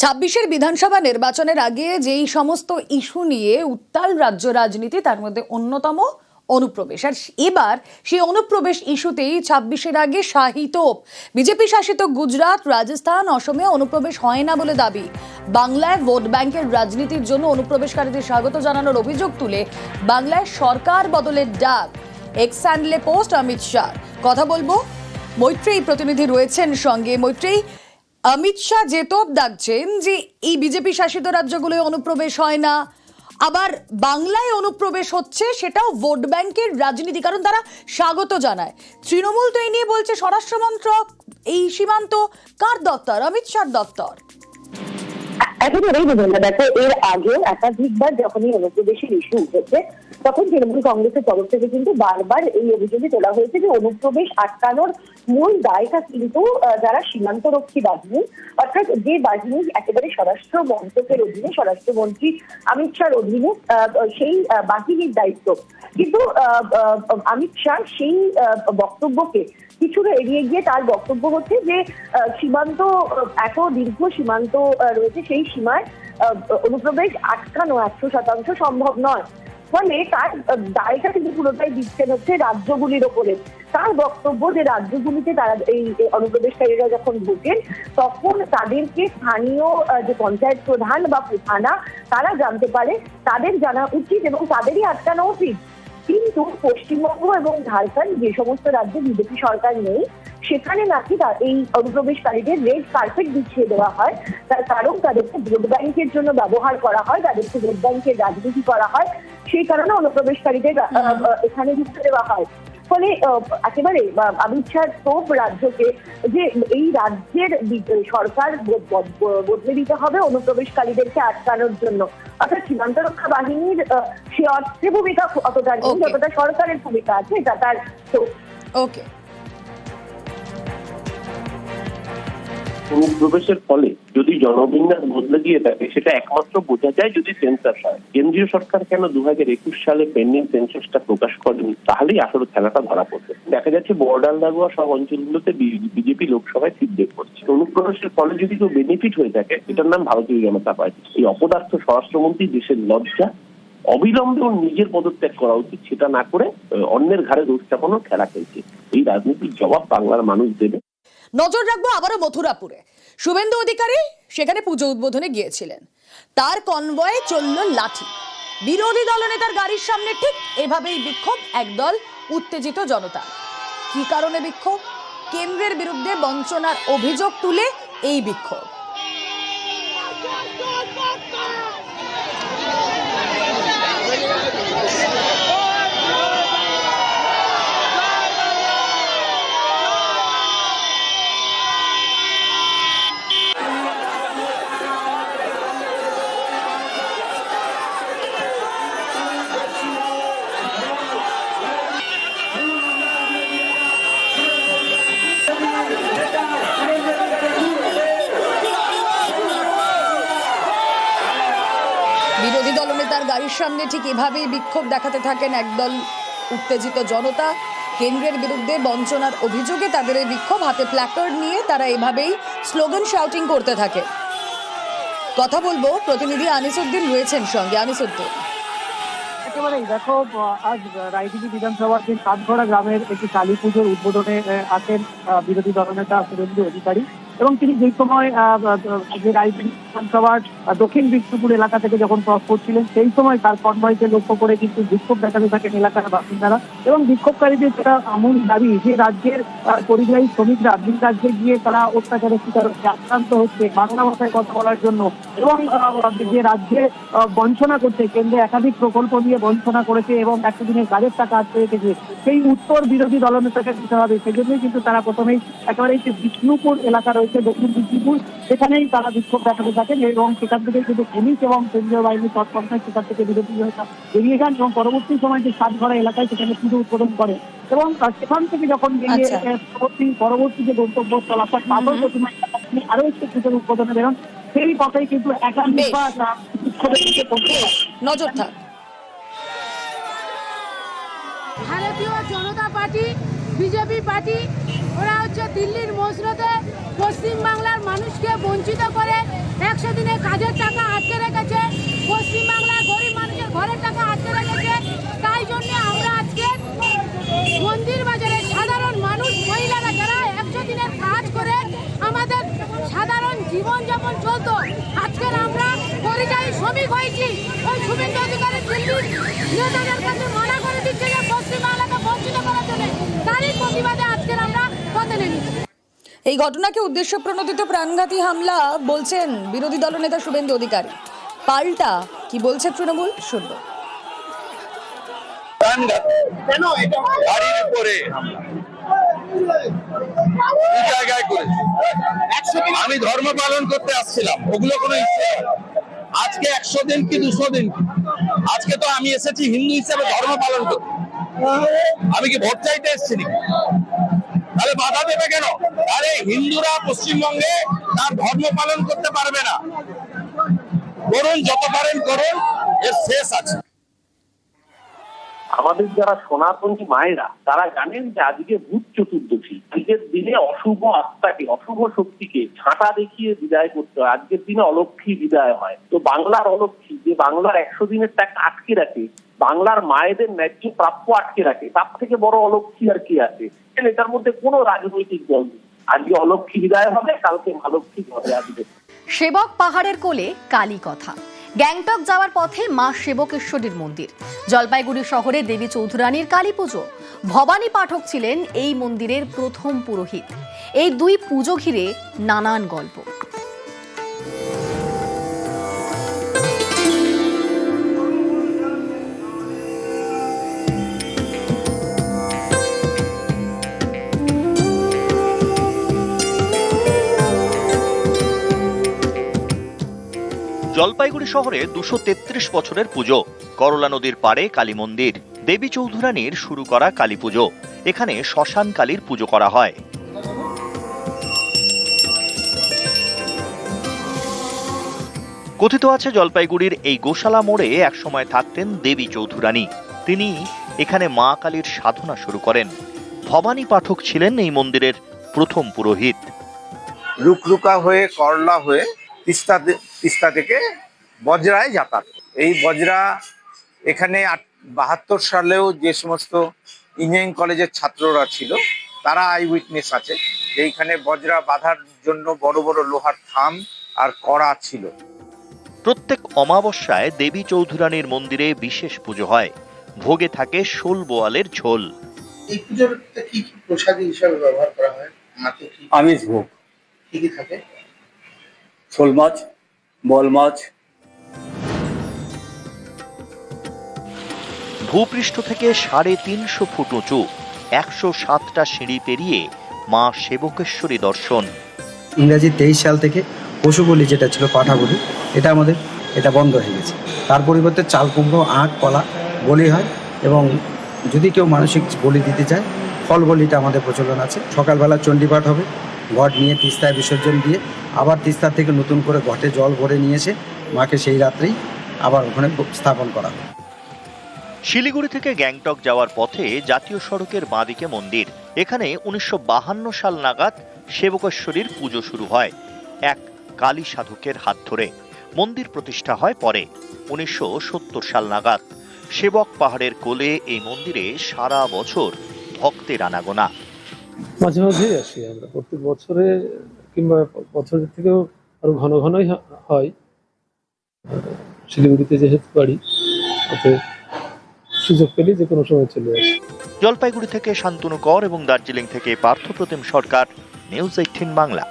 ছাব্বিশের বিধানসভা নির্বাচনের আগে যেই সমস্ত ইস্যু নিয়ে উত্তাল রাজ্য রাজনীতি, তার মধ্যে অন্যতম অনুপ্রবেশ। আর এবার সেই অনুপ্রবেশ ইস্যুতেই ছাব্বিশের আগে শাহিত বিজেপি শাসিত গুজরাট, রাজস্থান, অসমে অনুপ্রবেশ হয় না বলে দাবি। বাংলায় ভোট ব্যাংকের রাজনীতির জন্য অনুপ্রবেশকারীদের স্বাগত জানানোর অভিযোগ তুলে বাংলায় সরকার বদলের ডাক। X post, Amit Shah. কথা বলব, মৈত্রেয়ী প্রতিনিধি রয়েছেন সঙ্গে। মৈত্রেয়ী অমিত শাহ যে তোপ ডাকছেন যে এই বিজেপি শাসিত রাজ্যগুলোয় অনুপ্রবেশ হয় না, আবার বাংলায় অনুপ্রবেশ হচ্ছে সেটাও ভোট ব্যাংকের রাজনীতি, কারণ তারা স্বাগত জানায়। তৃণমূল তো এই নিয়ে বলছে স্বরাষ্ট্রমন্ত্রক এই সীমান্ত, কার দপ্তর? অমিত শাহর দপ্তর। একেবারেই বুঝুন না দেখো, এর আগে একাধিকবার যখনই অনুপ্রবেশের ইস্যু উঠেছে তখন তৃণমূল কংগ্রেসের তরফ থেকে কিন্তু বারবার এই অভিযোগে তোলা হয়েছে যে অনুপ্রবেশ আটকানোর মূল দায়টা কিন্তু যারা সীমান্তরক্ষী বাহিনী, অর্থাৎ যে বাহিনী একেবারে স্বরাষ্ট্র মন্ত্রকের অধীনে, স্বরাষ্ট্রমন্ত্রী অমিত শাহর অধীনে সেই বাহিনীর দায়িত্ব। কিন্তু অমিত শাহ সেই বক্তব্যকে কিছুটা এড়িয়ে গিয়ে তার বক্তব্য হচ্ছে যে সীমান্ত, এত দীর্ঘ সীমান্ত রয়েছে, সেই সীমায় অনুপ্রবেশ আটকানো একশো শতাংশ সম্ভব নয়। ফলে তার দায়টা কিন্তু পুরোটাই দিচ্ছেন হচ্ছে রাজ্যগুলির ওপরে। তার বক্তব্য যে রাজ্যগুলিতে তারা এই অনুপ্রবেশকারীরা যখন ঢোকেন, তখন তাদেরকে স্থানীয় যে পঞ্চায়েত প্রধান বা থানা তারা জানতে পারে, তাদের জানা উচিত এবং তাদেরই আটকানো উচিত। কিন্তু পশ্চিমবঙ্গ এবং ঝাড়খণ্ড যে সমস্ত রাজ্যে বিজেপি সরকার নেই, সেখানে নাকি এই অনুপ্রবেশকারীদের রেড কার্পেট বিছিয়ে দেওয়া হয়। তার কারণ তাদেরকে ভোট ব্যাংকের জন্য ব্যবহার করা হয়, তাদেরকে ভোট ব্যাংকের রাজনীতি করা হয়। সেই কারণে অনুপ্রবেশকারীদের এখানে ঢুকতে দেওয়া হয়। ফলে একেবারে অমিত শাহ তোপ রাজ্যকে যে এই রাজ্যের সরকার বদলে দিতে হবে অনুপ্রবেশকারীদেরকে আটকানোর জন্য। অর্থাৎ সীমান্ত রক্ষা বাহিনীর সে অর্থে ভূমিকা অতটা যতটা সরকারের ভূমিকা আছে এটা তার ওকে অনুপ্রবেশের ফলে যদি জনবিন্যাস বদলে গিয়ে থাকে, সেটা একমাত্র বোঝা যায় যদি সেন্সাস হয়। কেন্দ্রীয় সরকার কেন দু হাজার একুশ সালে পেন্ডিং সেন্সাসটা প্রকাশ করেনি? তাহলেই আসলে খেলাটা ধরা পড়বে। দেখা যাচ্ছে বর্ডার লাগোয়া সব অঞ্চলগুলোতে বিজেপি লোকসভায় বের করছে। অনুপ্রবেশের ফলে যদি কেউ বেনিফিট হয়ে থাকে, এটার নাম ভারতীয় জনতা পার্টি। এই অপদার্থ স্বরাষ্ট্রমন্ত্রী দেশের লজ্জা, অবিলম্বে ওর নিজের পদত্যাগ করা উচিত, সেটা না করে অন্যের ঘাড়ে দোষ চাপানোর খেলা খেলছে। এই রাজনীতির জবাব বাংলার মানুষ দেবে। নজর রাখব আবারও মথুরাপুরে। শুভেন্দু অধিকারী সেখানে পুজো উদ্বোধনে গিয়েছিলেন। তার কনভয়ে চলল লাঠি। বিরোধী দলনেতার গাড়ির সামনে ঠিক এভাবেই বিক্ষোভ একদল উত্তেজিত জনতা। কি কারণে বিক্ষোভ? কেন্দ্রের বিরুদ্ধে বঞ্চনার অভিযোগ তুলে এই বিক্ষোভ বিরোধী দলনেতার গাড়ির সামনে ঠিক এভাবেই বিক্ষোভ দেখাতে থাকেন একদল উত্তেজিত জনতা। কেন্দ্রের বিরুদ্ধে বঞ্চনার অভিযোগে তাদের এই বিক্ষোভ হাতে প্ল্যাকার্ড নিয়ে তারা এভাবেই স্লোগান শাউটিং করতে থাকে। কথা বলব, প্রতিনিধি আনিসুদ্দিন রয়েছেন সঙ্গে। আনিসুদ্দিন। একেবারেই দেখো, আজ রায়দিঘি বিধানসভার যে সাতঘড়া গ্রামের একটি কালী পুজোর উদ্বোধনে আছেন বিরোধী দলনেতা শুভেন্দু অধিকারী। এবং তিনি যেই সময় যে রায়দিঘি বিধানসভার দক্ষিণ বিষ্ণুপুর এলাকা থেকে যখন ক্রস করছিলেন সেই সময় তার কনভয়কে লক্ষ্য করে কিন্তু বিক্ষোভ দেখাতে থাকেন এলাকার বাসিন্দারা। এবং বিক্ষোভকারীদের যেটা মূল দাবি, যে রাজ্যের পরিযায়ী শ্রমিকরা ভিন রাজ্যে গিয়ে তারা অত্যাচারের শিকার হচ্ছে, আক্রান্ত হচ্ছে, বাংলা ভাষায় কথা বলার জন্য। এবং যে রাজ্যে বঞ্চনা করছে, কেন্দ্রে একাধিক প্রকল্প দিয়ে বঞ্চনা করেছে এবং একশো দিনের কাজের টাকা আটকে রেখেছে। সেই উত্তর বিরোধী দলনেতাকে দিতে হবে, সেজন্যই কিন্তু তারা প্রথমেই একেবারে যে বিষ্ণুপুর এলাকা রয়েছে দক্ষিণ বিষ্ণুপুর সেখানেই তারা বিক্ষোভ দেখাতে থাকেন এবং সেখান থেকে কিন্তু পুলিশ এবং কেন্দ্রীয় বাহিনী তৎপরতায় সেখান থেকে বিরোধী দলনেতা বেরিয়ে যান এবং পরবর্তী সময় যে সাতঘরা এলাকায় সেখানে পুজো উদ্বোধন করে। এবং সেখান থেকে যখন আচ্ছা। পরবর্তী পরবর্তী যে গন্তব্য চলাফল পাথর প্রতিমা তিনি আরও একটি পুজোর উদ্বোধনে বেরোন। সেই পথেই কিন্তু। নজর থাক। ভারতীয় জনতা পার্টি বিজেপি পার্টি ওরা হচ্ছে দিল্লির মসনদে পশ্চিমবাংলার মানুষকে বঞ্চিত করে। একশো দিনে কাজের টাকা আটকে রেখেছে। পশ্চিমবাংলার গরিব মানুষের ঘরের টাকা আটকে রেখেছে। তাই জন্য আমরা আজকে মন্দির বাজারে সাধারণ মানুষ, মহিলারা যারা একশো দিনের কাজ করে, আমাদের সাধারণ জীবনযাপন চলতো। আজকের আমরা পরিযায়ী শ্রমিক হয়েছি। ওই শুভেন্দু অধিকারী দিল্লির নেতাদের কাছে মানা করে দিচ্ছে যে পশ্চিমবাংলাকে বঞ্চিত করার জন্য তারই প্রতিবাদে আজকের আমরা পথে নেমেছি এই ঘটনাকে উদ্দেশ্য প্রণোদিত প্রাণঘাতী হামলা বলছেন বিরোধী দলনেতা শুভেন্দু অধিকারী। পাল্টা কি বলছে তৃণমূল? শুনব। প্রাণঘাত গাড়ির উপরে। জায়গায় করেছে? আমি ধর্ম পালন করতে আসছিলাম। ওগুলো কোনো ইচ্ছে আজকে একশো দিন কি দুশো দিন আজকে তো আমি এসেছি হিন্দু হিসাবে ধর্ম পালন করতে। আমি কি ভোট চাইতে এসেছি নাকি? তাহলে বাধা দেবে কেন? আরে হিন্দুরা পশ্চিমবঙ্গে তার ধর্ম পালন করতে পারবে না। করুন, যত পারেন করুন, এর শেষ আছে। আমাদের যারা সনাতনী মায়েরা, তারা জানেন যে আজকে ভূত চতুর্দশী। আজকের দিনে অশুভ আত্মাকে, অশুভ শক্তিকে ছাঁটা দেখিয়ে বিদায় করতে হয়। আজকের দিনে অলক্ষী বিদায় হয়। তো বাংলার অলক্ষী, যে বাংলার একশো দিনের টাকা আটকে রাখে বাংলার মায়েদের ন্যায্য প্রাপ্য আটকে রাখে। তার থেকে বড় অলক্ষী আর কি আছে? এটার মধ্যে কোনো রাজনৈতিক দল নেই। আজকে অলক্ষী বিদায় হবে, কালকে মালক্ষী ঘরে আসবে। সেবক পাহাড়ের কোলে কালী কথা। গ্যাংটক যাওয়ার পথে মা সেবকেশ্বরীর মন্দির। জলপাইগুড়ি শহরে দেবী চৌধুরানীর কালী পুজো। ভবানী পাঠক ছিলেন এই মন্দিরের প্রথম পুরোহিত। এই দুই পুজো ঘিরে নানান গল্প। জলপাইগুড়ি শহরে দুশো তেত্রিশ বছরের পুজো। করলা নদীর পাড়ে কালী মন্দির। দেবী চৌধুরানীর শুরু করা কালী পুজো। এখানে শ্মশান কালীর পুজো করা হয়। কথিত আছে, জলপাইগুড়ির এই গোশালা মোড়ে একসময় থাকতেন দেবী চৌধুরানী। তিনি এখানে মা কালীর সাধনা শুরু করেন। ভবানী পাঠক ছিলেন এই মন্দিরের প্রথম পুরোহিত। রুকরুকা হয়ে করলা হয়ে তিস্তা তিস্তা থেকে বজরায় যাতায়াত। এই বজরা এখানে বাহাত্তর সালেও যে সমস্ত ইঞ্জিনিয়ারিং কলেজের ছাত্ররা ছিল তারা আই উইটনেস আছে যে এইখানে বজরা বাঁধার জন্য বড় বড় লোহার থাম আর কড়া ছিল। প্রত্যেক অমাবস্যায় দেবী চৌধুরানীর মন্দিরে বিশেষ পুজো হয়। ভোগে থাকে শোল বোয়ালের ঝোল। এই পুজোতে কি কি প্রসাদী হিসাবে ব্যবহার করা হয়? আমিষ ভোগ। কি কি থাকে? শোল মাছ বল মাছ। ভূপৃষ্ঠ থেকে সাড়ে তিনশো ফুট উঁচু একশো সাতটা সিঁড়ি পেরিয়ে মা সেবকেশ্বরী দর্শন। ইংরাজি তেইশ সাল থেকে পশু বলি যেটা ছিল পাঠা বলি এটা আমাদের এটা বন্ধ হয়ে গেছে। তার পরিবর্তে চাল কুমড়ো আখ কলা বলি হয় এবং যদি কেউ মানসিক বলি দিতে চায় ফল বলিটা আমাদের প্রচলন আছে। সকালবেলা চণ্ডীপাঠ হবে ঘট নিয়ে তিস্তায় বিসর্জন দিয়ে আবার তিস্তা থেকে নতুন করে ঘটে জল ভরে নিয়ে এসে মাকে সেই রাত্রেই আবার ওখানে স্থাপন করা হয়। শিলিগুড়ি থেকে গ্যাংটক যাওয়ার পথে জাতীয় সড়কের বাঁদিকে মন্দির। এখানে উনিশশো সাল নাগাদ সেবকেশ্বরীর পুজো শুরু হয় এক কালী সাধকের হাত ধরে। মন্দির প্রতিষ্ঠা হয় পরে, উনিশশো সত্তর সাল নাগাদ। সেবক পাহাড়ের কোলে এই মন্দিরে সারা বছর ভক্তের আনাগোনা। মাঝে মাঝেই আসি আমরা। প্রত্যেক বছরে কিংবা বছরের থেকেও আরও ঘন ঘনই হয়। শিলিগুড়িতে যেহেতু বাড়ি ওতে সুযোগ পেলে যে কোনো সময় চলে আসি। জলপাইগুড়ি থেকে শান্তনু কর এবং দার্জিলিং থেকে পার্থপ্রতিম সরকার, নিউজ এইটিন বাংলা।